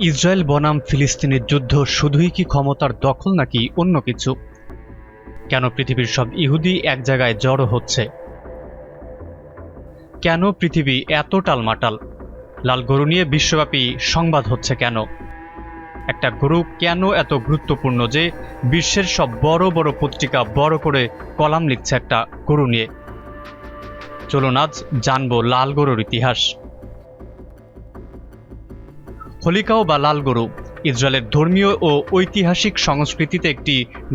Israel বনাম ফিলিস্তিনের যুদ্ধ শুধুই কি ক্ষমতার দখল নাকি অন্য কিছু? কেন পৃথিবীর সব ইহুদি এক জায়গায় জড়ো হচ্ছে? কেন পৃথিবী এত টালমাটাল? লাল গরু নিয়ে বিশ্বব্যাপী সংবাদ হচ্ছে কেন? একটা গরু কেন এত গুরুত্বপূর্ণ যে বিশ্বের সব বড় বড় পত্রিকা বড় করে কলাম লিখছে একটা গরু নিয়ে? চলুন আজ জানব লাল গরুর ইতিহাস। হোলিকাও বা লাল গরু, ইসরায়েলের ধর্মীয় ও ঐতিহাসিক সংস্কৃতিতে একটি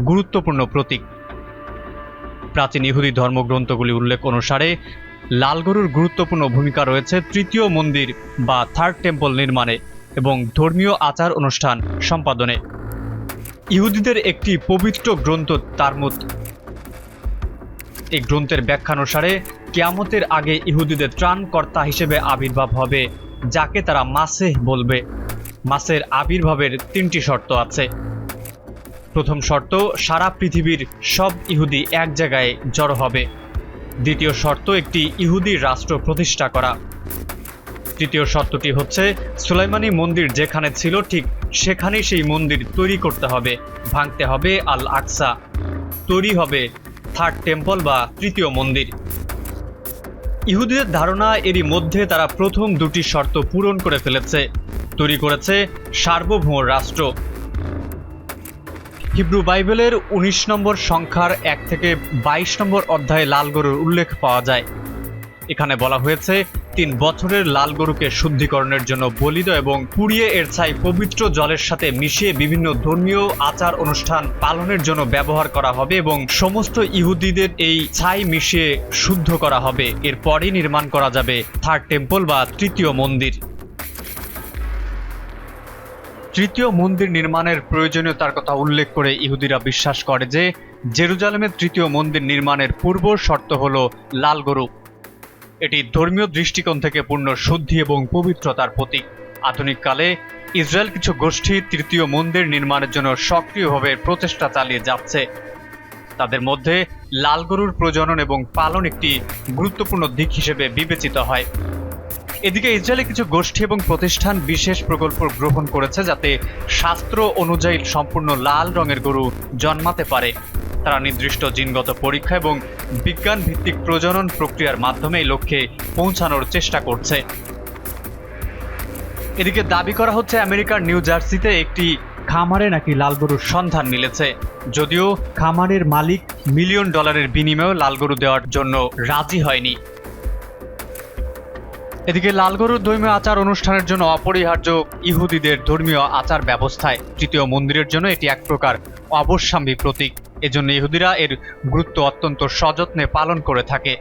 গুরুত্বপূর্ণ প্রতীক। প্রাচীন ইহুদি ধর্মগ্রন্থগুলি উল্লেখ অনুসারে, লাল গরুর গুরুত্বপূর্ণ ভূমিকা রয়েছে তৃতীয় মন্দির বা থার্ড টেম্পল নির্মাণে এবং ধর্মীয় আচার অনুষ্ঠান সম্পাদনে। ইহুদিদের একটি পবিত্র গ্রন্থ তারমুদ। এই গ্রন্থের ব্যাখ্যানুসারে কেয়ামতের আগে ইহুদিদের ত্রাণকর্তা হিসেবে আবির্ভাব হবে, যাকে তারা মাসেহ বলবে। মাসের আবির্ভাবের তিনটি শর্ত আছে। প্রথম শর্ত, সারা পৃথিবীর সব ইহুদি এক জায়গায় জড়ো হবে। দ্বিতীয় শর্ত, একটি ইহুদি রাষ্ট্র প্রতিষ্ঠা করা। তৃতীয় শর্তটি হচ্ছে, সুলাইমানি মন্দির যেখানে ছিল ঠিক সেখানেই সেই মন্দির তৈরি করতে হবে, ভাঙতে হবে আল আকসা তৈরি হবে থার্ড টেম্পল বা তৃতীয় মন্দির। ইহুদিদের ধারণা এরই মধ্যে তারা প্রথম দুটি শর্ত পূরণ করে ফেলেছে। তৈরি করেছে সার্বভৌম রাষ্ট্র। হিব্রু বাইবেলের ১৯ নম্বর সংখ্যার এক থেকে ২২ নম্বর অধ্যায়ে লাল গরুর উল্লেখ পাওয়া যায়। এখানে বলা হয়েছে, তিন বছরের লাল গরুকে শুদ্ধিকরণের জন্য বলিত এবং পুড়িয়ে এর ছাই পবিত্র জলের সাথে মিশিয়ে বিভিন্ন ধর্মীয় আচার অনুষ্ঠান পালনের জন্য ব্যবহার করা হবে এবং সমস্ত ইহুদিদের এই ছাই মিশিয়ে শুদ্ধ করা হবে। এরপরই নির্মাণ করা যাবে থার্ড টেম্পল বা তৃতীয় মন্দির। তৃতীয় মন্দির নির্মাণের প্রয়োজনীয়তার কথা উল্লেখ করে ইহুদিরা বিশ্বাস করে যে জেরুজালেমের তৃতীয় মন্দির নির্মাণের পূর্ব শর্ত হল লাল গরু। এটি ধর্মীয় দৃষ্টিকোণ থেকে পূর্ণ শুদ্ধি এবং পবিত্রতার প্রতীক। আধুনিক কালে ইসরায়েল কিছু গোষ্ঠী তৃতীয় মন্দির নির্মাণের জন্য সক্রিয়ভাবে প্রচেষ্টা চালিয়ে যাচ্ছে। তাদের মধ্যে লাল গরুর প্রজনন এবং পালন একটি গুরুত্বপূর্ণ দিক হিসেবে বিবেচিত হয়। এদিকে ইসরায়েলে কিছু গোষ্ঠী এবং প্রতিষ্ঠান বিশেষ প্রকল্প গ্রহণ করেছে যাতে শাস্ত্র অনুযায়ী সম্পূর্ণ লাল রঙের গরু জন্মাতে পারে। তারা নির্দিষ্ট জিনগত পরীক্ষা এবং বিজ্ঞান ভিত্তিক প্রজনন প্রক্রিয়ার মাধ্যমে এই লক্ষ্যে পৌঁছানোর চেষ্টা করছে। এদিকে দাবি করা হচ্ছে আমেরিকার নিউ জার্সিতে একটি খামারে নাকি লাল গরুর সন্ধান মিলেছে। যদিও খামারের মালিক মিলিয়ন ডলারের বিনিময়ে লাল গরু দেওয়ার জন্য রাজি হয়নি। এদিকে লালগরুর ধর্মীয় আচার অনুষ্ঠানের জন্য অপরিহার্য ইহুদিদের ধর্মীয় আচার ব্যবস্থায় তৃতীয় মন্দিরের জন্য এটি এক প্রকার অবশ্যম্বী প্রতীক। এজন্য ইহুদিরা এর গুরুত্ব অত্যন্ত সযত্নে পালন করে থাকে।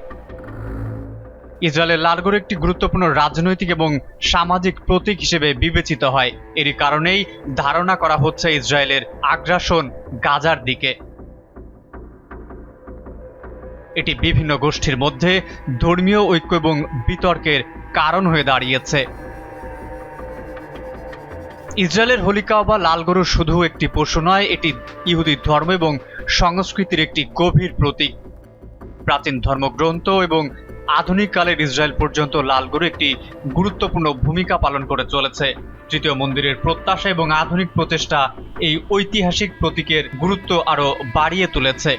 ইসরায়েলের লাল গরু একটি গুরুত্বপূর্ণ রাজনৈতিক এবং সামাজিক প্রতীক হিসেবে বিবেচিত হয়। এরই কারণেই ধারণা করা হচ্ছে ইসরায়েলের আগ্রাসন গাজার দিকে। এটি বিভিন্ন গোষ্ঠীর মধ্যে ধর্মীয় ঐক্য এবং বিতর্কের কারণ হয়ে দাঁড়িয়েছে। ইসরায়েলের হোলিকা বা লাল গরু শুধু একটি পশু নয়, এটি ইহুদি ধর্ম এবং সংস্কৃতির একটি গভীর প্রতীক। প্রাচীন ধর্মগ্রন্থ এবং আধুনিক কালের ইসরায়েল পর্যন্ত লাল গরু একটি গুরুত্বপূর্ণ ভূমিকা পালন করে চলেছে। তৃতীয় মন্দিরের প্রত্যাশা এবং আধুনিক প্রচেষ্টা এই ঐতিহাসিক প্রতীকের গুরুত্ব আরও বাড়িয়ে তুলেছে।